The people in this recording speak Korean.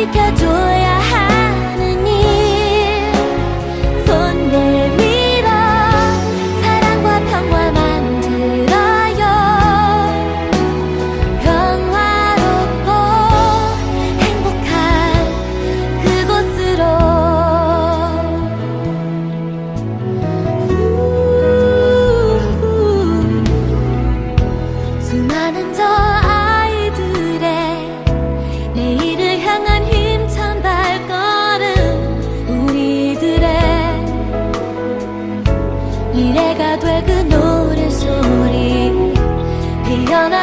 ketika doa 미래가 될 그 노래 소리. 피어나